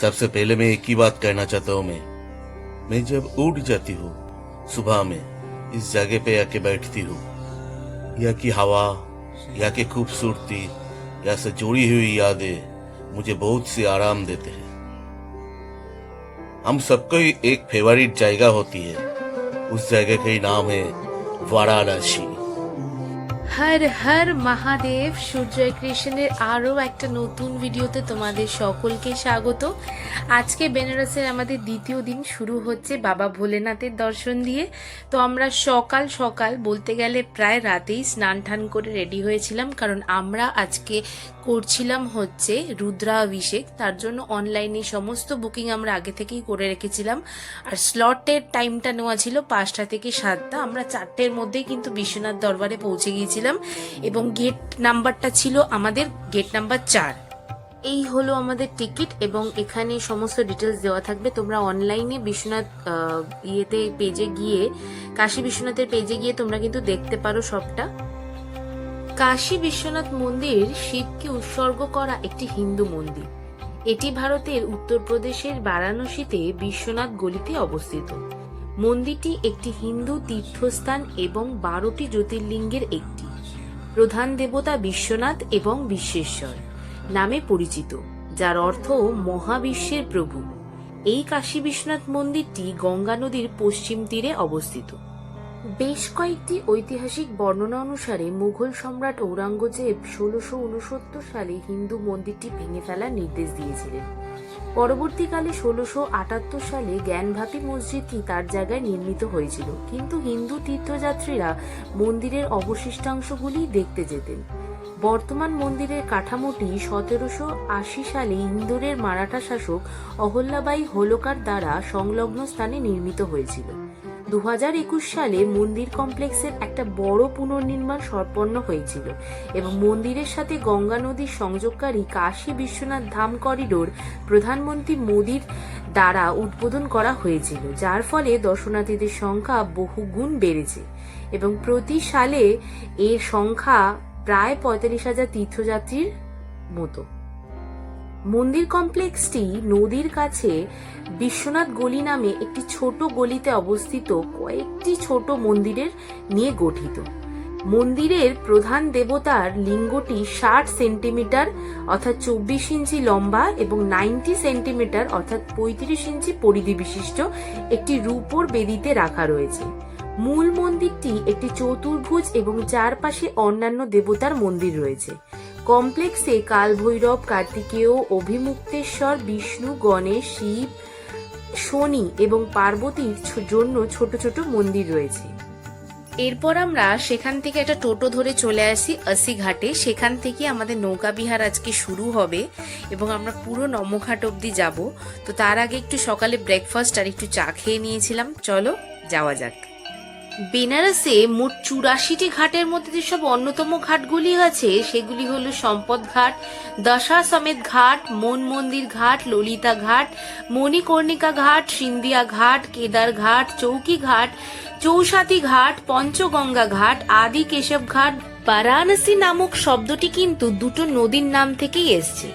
सबसे पहले मैं एक ही बात कहना चाहता हूँ मैं। मैं जब उठ जाती हूँ, सुबह में इस जगह पे आके बैठती हूँ यहाँ की हवा यहाँ की खूबसूरती यहाँ से जुड़ी हुई यादें मुझे बहुत सी आराम देते हैं। हम सबको एक फेवरेट जगह होती है। उस जगह का ही नाम है वाराणसी। হর হর মহাদেব সূর্য কৃষ্ণের আরও একটা নতুন ভিডিওতে তোমাদের সকলকে স্বাগত। আজকে বেনারসের আমাদের দ্বিতীয় দিন শুরু হচ্ছে বাবা ভোলেনাথের দর্শন দিয়ে। তো আমরা সকাল সকাল বলতে গেলে প্রায় রাতেই স্নান টান করে রেডি হয়েছিলাম, কারণ আমরা আজকে করছিলাম হচ্ছে রুদ্রাভিষেক। তার জন্য অনলাইনে সমস্ত বুকিং আমরা আগে থেকেই করে রেখেছিলাম। আর স্লটের টাইমটা নেওয়া ছিল পাঁচটা থেকে সাতটা। আমরা চারটের মধ্যেই কিন্তু বিশ্বনাথ দরবারে পৌঁছে গিয়েছিলাম এবং গেট নাম্বারটা ছিল আমাদের গেট নাম্বার চার। এই হলো আমাদের টিকিট এবং এখানে সমস্ত ডিটেলস দেওয়া থাকবে। তোমরা অনলাইনে বিশ্বনাথ ইয়েতে পেজে গিয়ে, কাশী বিশ্বনাথের পেজে গিয়ে তোমরা কিন্তু দেখতে পারো সবটা। কাশী বিশ্বনাথ মন্দির শিবকে উৎসর্গ করা একটি হিন্দু মন্দির। এটি ভারতের উত্তরপ্রদেশের বারাণসীতে বিশ্বনাথ গলিতে অবস্থিত। মন্দিরটি একটি হিন্দু তীর্থস্থান এবং বারোটি জ্যোতির্লিঙ্গের একটি। প্রধান দেবতা বিশ্বনাথ এবং বিশ্বেশ্বর নামে পরিচিত, যার অর্থ মহাবিশ্বের প্রভু। এই কাশী বিশ্বনাথ মন্দিরটি গঙ্গা নদীর পশ্চিম তীরে অবস্থিত। বেশ কয়েকটি ঐতিহাসিক বর্ণনা অনুসারে মুঘল সম্রাট ঔরঙ্গজেব ষোলোশো উনসত্তর সালে হিন্দু মন্দিরটি ভেঙে ফেলার নির্দেশ দিয়েছিলেন। পরবর্তীকালে ষোলোশো আটাত্তর সালে জ্ঞানভাপী মসজিদটি তার জায়গায় নির্মিত হয়েছিল। কিন্তু হিন্দু তীর্থযাত্রীরা মন্দিরের অবশিষ্টাংশগুলি দেখতে যেতেন। বর্তমান মন্দিরের কাঠামোটি সতেরোশো আশি সালে ইন্দোরের মারাঠা শাসক অহল্যাবাই হোলকার দ্বারা সংলগ্ন স্থানে নির্মিত হয়েছিল। দু হাজার একুশ সালে মন্দির কমপ্লেক্সের একটা বড় পুনর্নির্মাণ সম্পন্ন হয়েছিল এবং মন্দিরের সাথে গঙ্গা নদীর সংযোগকারী কাশী বিশ্বনাথ ধাম করিডোর প্রধানমন্ত্রী মোদীর দ্বারা উদ্বোধন করা হয়েছিল, যার ফলে দর্শনার্থীদের সংখ্যা বহুগুণ বেড়েছে এবং প্রতি সালে এর সংখ্যা প্রায় পঁয়তাল্লিশ হাজার তীর্থযাত্রীর মতো। মন্দির কমপ্লেক্সটি নদীর কাছে বিশ্বনাথ গলি নামে একটি ছোট গলিতে অবস্থিত কয়েকটি ছোট মন্দিরের নিয়ে গঠিত। মন্দিরের প্রধান দেবতার লিঙ্গটি ষাট সেন্টিমিটার অর্থাৎ চব্বিশ ইঞ্চি লম্বা এবং নাইনটি সেন্টিমিটার অর্থাৎ পঁয়ত্রিশ ইঞ্চি পরিধি বিশিষ্ট একটি রূপোর বেদিতে রাখা রয়েছে। মূল মন্দিরটি একটি চতুর্ভুজ এবং চারপাশে অন্যান্য দেবতার মন্দির রয়েছে। কমপ্লেক্সে কালভৈরব কার্তিকেয়, অভিমুক্তেশ্বর, বিষ্ণু, গণেশ, শিব, শনি এবং পার্বতীর জন্য ছোট ছোট মন্দির রয়েছে। এরপর আমরা সেখান থেকে একটা টোটো ধরে চলে আসি আসি ঘাটে। সেখান থেকে আমাদের নৌকা বিহার আজকে শুরু হবে এবং আমরা পুরো নমঘাট অবধি যাব। তো তার আগে একটু সকালে ব্রেকফাস্ট আর একটু চা খেয়ে নিয়েছিলাম। চলো, যাওয়া যাক। বেনারসে মোট চুরাশিটি ঘাটের মধ্যে যেসব অন্যতম ঘাটগুলি আছে, সেগুলি হল সম্পদ ঘাট, দশা সমেত ঘাট, মন মন্দির ঘাট, ললিতা ঘাট, মণিকর্ণিকা ঘাট, সিন্ধিয়া ঘাট, কেদার ঘাট, চৌকি ঘাট চৌসাতি ঘাট, পঞ্চগঙ্গা ঘাট আদি কেশব ঘাট। বারাণসী নামক শব্দটি কিন্তু দুটো নদীর নাম থেকেই এসছে।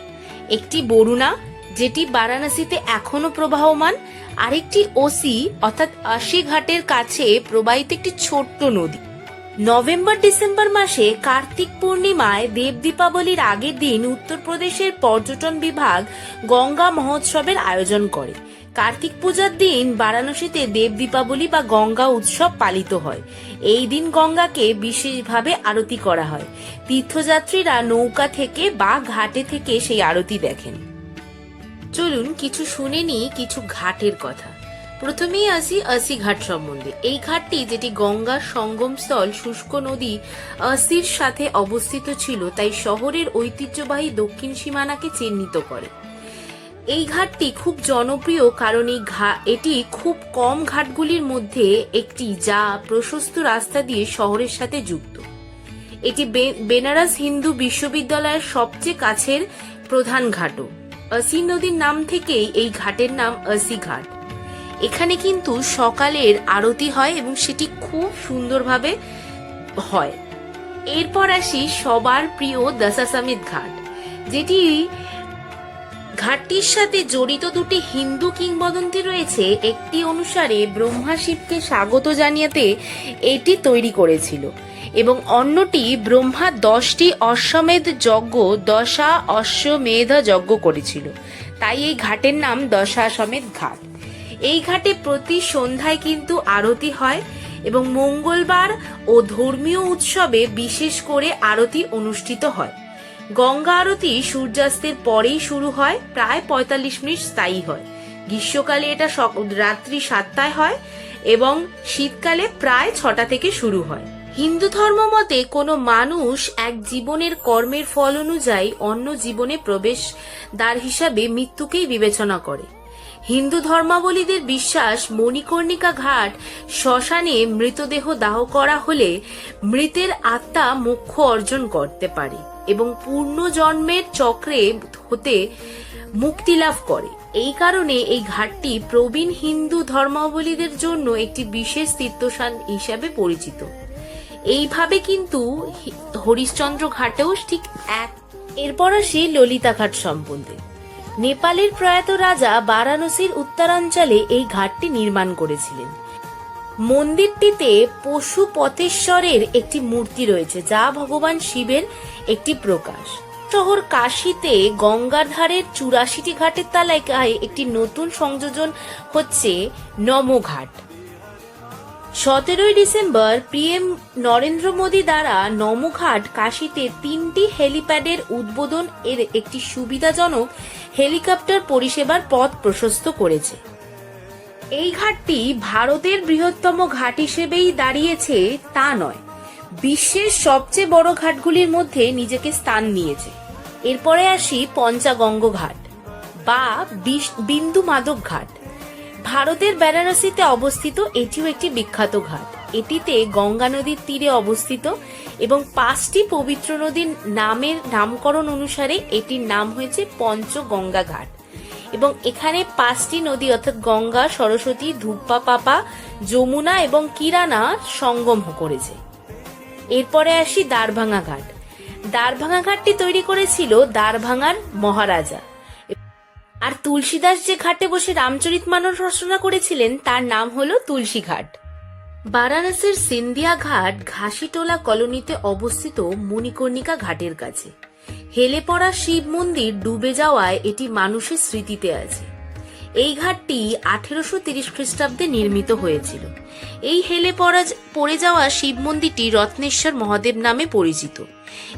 একটি বরুণা, যেটি বারাণসীতে এখনও প্রবাহমান আরেকটি ওসি, অর্থাৎ আশি ঘাটের কাছে প্রবাহিত একটি ছোট্ট নদী। নভেম্বর ডিসেম্বর মাসে কার্তিক পূর্ণিমায় দেব দীপাবলির আগের দিন উত্তরপ্রদেশের পর্যটন বিভাগ গঙ্গা মহোৎসবের আয়োজন করে। কার্তিক পূজার দিন বারাণসীতে দেব দীপাবলি বা গঙ্গা উৎসব পালিত হয়। এই দিন গঙ্গাকে বিশেষভাবে আরতি করা হয়। তীর্থযাত্রীরা নৌকা থেকে বা ঘাটে থেকে সেই আরতি দেখেন। চলুন কিছু শুনে নিই কিছু ঘাটের কথা। প্রথমেই আসি আসি ঘাট সম্বন্ধে। এই ঘাটটি যেটি গঙ্গার সঙ্গমস্থল শুষ্ক নদী আসির সাথে অবস্থিত ছিল, তাই শহরের ঐতিহ্যবাহী দক্ষিণ সীমানাকে চিহ্নিত করে। এই ঘাটটি খুব জনপ্রিয় কারণ এই এটি খুব কম ঘাটগুলির মধ্যে একটি যা প্রশস্ত রাস্তা দিয়ে শহরের সাথে যুক্ত। এটি বেনারস হিন্দু বিশ্ববিদ্যালয়ের সবচেয়ে কাছের প্রধান ঘাটও। অসি নদীর নাম থেকেই এই ঘাটের নাম অসি ঘাট। এখানে কিন্তু সকালের আরতি হয় এবং সেটি খুব সুন্দরভাবে হয়। এরপর আসি সবার প্রিয় দশাসামিত ঘাট, যেটি ঘাটটির সাথে জড়িত দুটি হিন্দু কিংবদন্তি রয়েছে। একটি অনুসারে ব্রহ্মা শিবকে স্বাগত জানিয়াতে এটি তৈরি করেছিল। এবং অন্যটি ব্রহ্মা দশটি অশ্বমেধ যজ্ঞ, দশা অশ্বমেধ যজ্ঞ করেছিল। তাই এই ঘাটের নাম দশাশ্বমেধ ঘাট। এই ঘাটে প্রতি সন্ধ্যায় কিন্তু আরতি হয় এবং মঙ্গলবার ও ধর্মীয় উৎসবে বিশেষ করে আরতি অনুষ্ঠিত হয়। গঙ্গা আরতি সূর্যাস্তের পরেই শুরু হয়, প্রায় পঁয়তাল্লিশ মিনিট স্থায়ী হয়। গ্রীষ্মকালে এটা রাত্রি সাতটায় হয় এবং শীতকালে প্রায় ছটা থেকে শুরু হয়। হিন্দু ধর্ম মতে কোনো মানুষ এক জীবনের কর্মের ফল অনুযায়ী অন্য জীবনে প্রবেশ দ্বার হিসাবে মৃত্যুকেই বিবেচনা করে। হিন্দু ধর্মাবলীদের বিশ্বাস মণিকর্ণিকা ঘাট শ্মশানে মৃতদেহ দাহ করা হলে মৃতের আত্মা মোক্ষ অর্জন করতে পারে এবং পূর্ণ জন্মের চক্রে হতে মুক্তি লাভ করে। এই কারণে এই ঘাটটি প্রবীণ হিন্দু ধর্মাবলীদের জন্য একটি বিশেষ তীর্থস্থান হিসাবে পরিচিত। এইভাবে কিন্তু হরিশ্চন্দ্র ঘাটেও ঠিক এক, এরপর আসি ললিতা ঘাট সম্বন্ধে। নেপালের প্রয়াত রাজা বারাণসীর উত্তরাঞ্চলে এই ঘাটটি নির্মাণ করেছিলেন। মন্দিরটিতে পশুপতেশ্বরের একটি মূর্তি রয়েছে, যা ভগবান শিবের একটি প্রকাশ। শহর কাশীতে গঙ্গার ধারের চুরাশিটি ঘাটের তালিকায় একটি নতুন সংযোজন হচ্ছে নমঘাট সতেরোই ডিসেম্বর পিএম নরেন্দ্র মোদী দ্বারা নমঘাট কাশীতে তিনটি হেলিপ্যাডের উদ্বোধন এর একটি সুবিধাজনক হেলিকপ্টার পরিষেবার পথ প্রশস্ত করেছে। এই ঘাটটি ভারতের বৃহত্তম ঘাট হিসেবেই দাঁড়িয়েছে, তা নয়, বিশ্বের সবচেয়ে বড় ঘাটগুলির মধ্যে নিজেকে স্থান নিয়েছে। এরপরে আসি পঞ্চাগঙ্গ ঘাট বা বিন্দু মাদক ঘাট। ভারতের বেনারসিতে অবস্থিত এটিও একটি বিখ্যাত ঘাট। এটিতে গঙ্গা নদীর তীরে অবস্থিত এবং পাঁচটি পবিত্র নদীর নামের নামকরণ অনুসারে এটির নাম হয়েছে পঞ্চগঙ্গা ঘাট। এবং এখানে পাঁচটি নদী, অর্থাৎ গঙ্গা, সরস্বতী, ধূপা পাপা, যমুনা এবং কিরানা সঙ্গম করেছে। এরপরে আসি দ্বারভাঙা ঘাট। দ্বারভাঙা ঘাটটি তৈরি করেছিল দ্বারভাঙার মহারাজা। আর তুলসীদাস যে ঘাটে বসে রামচরিত মানস রচনা করেছিলেন, তার নাম হল তুলসী ঘাট। বারাণসীর সিন্ধিয়া ঘাট ঘাসিটোলা কলোনিতে অবস্থিত মণিকর্ণিকা ঘাটের কাছে। হেলে পড়া শিব মন্দির ডুবে যাওয়ায় এটি মানুষের স্মৃতিতে আছে। এই ঘাটটি আঠেরোশো তিরিশ খ্রিস্টাব্দে নির্মিত হয়েছিল। এই হেলে পড়া পড়ে যাওয়া শিব মন্দিরটি রত্নেশ্বর মহাদেব নামে পরিচিত।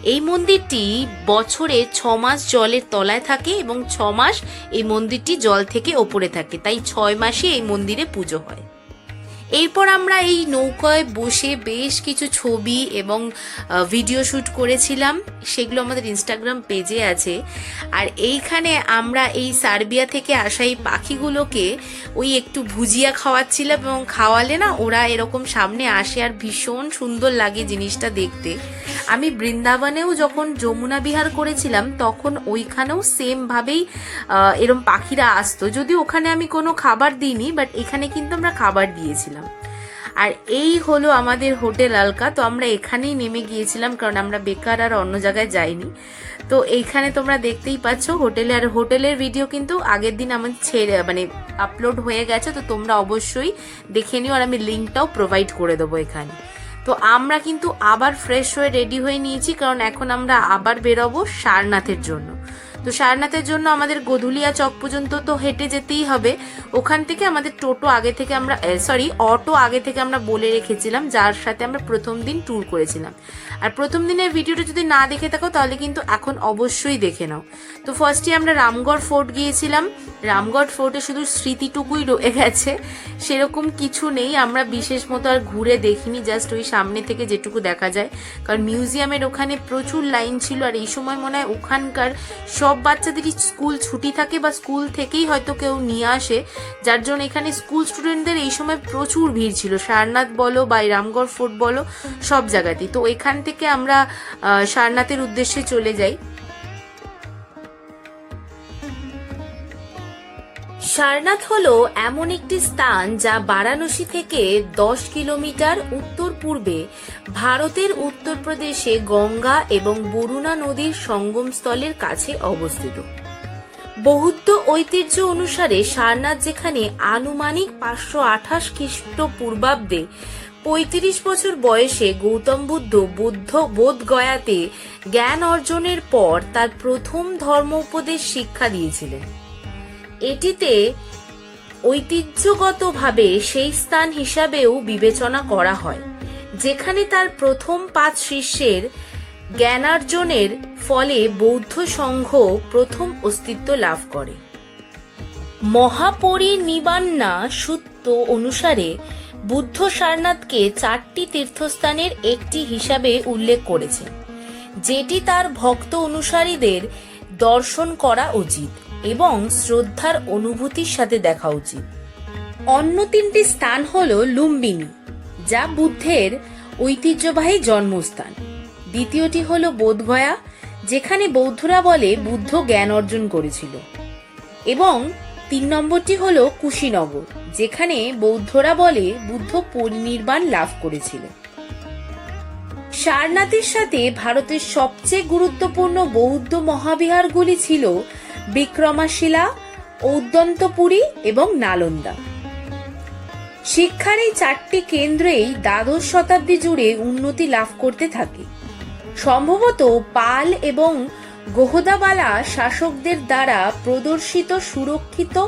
এই মন্দিরটি বছরে ছ মাস জলের তলায় থাকে এবং ছ মাস এই মন্দিরটি জল থেকে ওপরে থাকে। তাই ছয় মাসে এই মন্দিরে পুজো হয়। এরপর আমরা এই নৌকায় বসে বেশ কিছু ছবি এবং ভিডিও শ্যুট করেছিলাম। সেগুলো আমাদের ইনস্টাগ্রাম পেজে আছে। আর এইখানে আমরা এই সার্বিয়া থেকে আসা এই পাখিগুলোকে ওই একটু ভুজিয়া খাওয়াচ্ছিলাম এবং খাওয়ালে না ওরা এরকম সামনে আসে আর ভীষণ সুন্দর লাগে জিনিসটা দেখতে। আমি বৃন্দাবনেও যখন যমুনা বিহার করেছিলাম, তখন ওইখানেও সেম ভাবেই এরম পাখিরা আসতো। যদি ওখানে আমি কোনো খাবার দিইনি বাট এখানে কিন্তু আমরা খাবার দিয়েছিলাম। আর এই হলো আমাদের হোটেল আলকা। তো আমরা এখানেই নেমে গিয়েছিলাম, কারণ আমরা বেকার আর অন্য জায়গায় যাইনি। তো এইখানে তোমরা দেখতেই পাচ্ছ, হোটেলে, আর হোটেলের ভিডিও কিন্তু আগের দিন আমার ছেড়ে মানে আপলোড হয়ে গেছে। তো তোমরা অবশ্যই দেখে নিও, আর আমি লিঙ্কটাও প্রোভাইড করে দেবো এখানে। তো আমরা কিন্তু আবার ফ্রেশ হয়ে রেডি হয়ে নিয়েছি, কারণ এখন আমরা আবার বেরোবো সারনাথের জন্য। তো সারনাথের জন্য আমাদের গধুলিয়া চক পর্যন্ত তো হেঁটে যেতেই হবে। ওখান থেকে আমাদের টোটো আগে থেকে আমরা সরি অটো আগে থেকে আমরা বলে রেখেছিলাম, যার সাথে আমরা প্রথম দিন ট্যুর করেছিলাম। আর প্রথম দিনের ভিডিওটা যদি না দেখে থাকো, তাহলে কিন্তু এখন অবশ্যই দেখে নাও। তো ফার্স্টে আমরা রামগড় ফোর্ট গিয়েছিলাম। রামগড় ফোর্টে শুধু স্মৃতিটুকুই রয়ে গেছে। সেরকম কিছু নেই, আমরা বিশেষ মতো আর ঘুরে দেখিনি জাস্ট ওই সামনে থেকে যেটুকু দেখা যায়। কারণ মিউজিয়ামের ওখানে প্রচুর লাইন ছিল, আর এই সময় মনে হয় ওখানকার সব বাচ্চাদেরই স্কুল ছুটি থাকে বা স্কুল থেকেই হয়তো কেউ নিয়ে আসে? যার জন্য এখানে স্কুল স্টুডেন্টদের এই সময় প্রচুর ভিড় ছিল। সারনাথ বলো বা রামগড় ফোর্ট বলো, সব জায়গাতেই। তো এখান থেকে আমরা সারনাথের উদ্দেশ্যে চলে যাই। সারনাথ হল এমন একটি স্থান যা বারাণসী থেকে দশ কিলোমিটার উত্তর পূর্বে ভারতের উত্তরপ্রদেশে গঙ্গা এবং বরুণা নদীর সঙ্গমস্থলের কাছে অবস্থিত। বৌদ্ধ ঐতিহ্য অনুসারে সারনাথ যেখানে আনুমানিক পাঁচশো আঠাশ খ্রিস্টপূর্বাব্দে পঁয়ত্রিশ বছর বয়সে গৌতম বুদ্ধ বৌদ্ধ বোধগয়াতে জ্ঞান অর্জনের পর তার প্রথম ধর্ম উপদেশ শিক্ষা দিয়েছিলেন। এটিতে ঐতিহ্যগতভাবে সেই স্থান হিসাবেও বিবেচনা করা হয়, যেখানে তার প্রথম পাঁচ শিষ্যের জ্ঞানার্জনের ফলে বৌদ্ধ সংঘ প্রথম অস্তিত্ব লাভ করে। মহাপরিনিবান্না সূত্র অনুসারে বুদ্ধ সারনাথকে চারটি তীর্থস্থানের একটি হিসাবে উল্লেখ করেছেন যেটি তার ভক্ত অনুসারীদের দর্শন করা উচিত। এবং শ্রদ্ধার অনুভূতির সাথে দেখা উচিত। অন্য তিনটি স্থান হল লুম্বিনী, যা বুদ্ধের ঐতিহ্যবাহী জন্মস্থান। দ্বিতীয়টি হল বোধগয়া, যেখানে বৌদ্ধরা বলে বুদ্ধ জ্ঞান অর্জন করেছিল। এবং তিন নম্বরটি হল কুশীনগর, যেখানে বৌদ্ধরা বলে বুদ্ধ পরিনির্বাণ লাভ করেছিল। সারনাথের সাথে ভারতের সবচেয়ে গুরুত্বপূর্ণ বৌদ্ধ মহাবিহারগুলি ছিল বিক্রমাশিলা ঔদ্যন্তপুরী এবং নালন্দা। শিক্ষার এই চারটি কেন্দ্রেই দ্বাদশ শতাব্দী জুড়ে উন্নতি লাভ করতে থাকে। সম্ভবত পাল এবং গোহদাবালা শাসকদের দ্বারা প্রদর্শিত, সুরক্ষিত,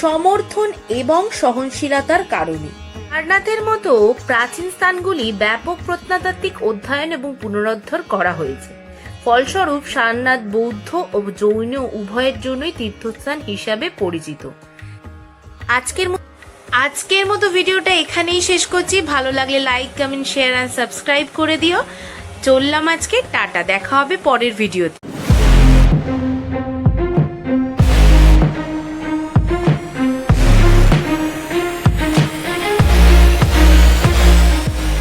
সমর্থন এবং সহনশীলতার কারণে। সারনাথের মতো প্রাচীন স্থানগুলি ব্যাপক প্রত্নতাত্ত্বিক অধ্যয়ন এবং পুনরুদ্ধার করা হয়েছে। ফলস্বরূপ সারনাথ বৌদ্ধ ও জৈন উভয়ের জন্যই তীর্থস্থান হিসাবে পরিচিত। আজকের আজকের মতো ভিডিওটা এখানেই শেষ করছি। ভালো লাগলে like comment share and subscribe করে দিও। চললাম আজকে, টাটা। দেখা হবে পরের ভিডিওতে।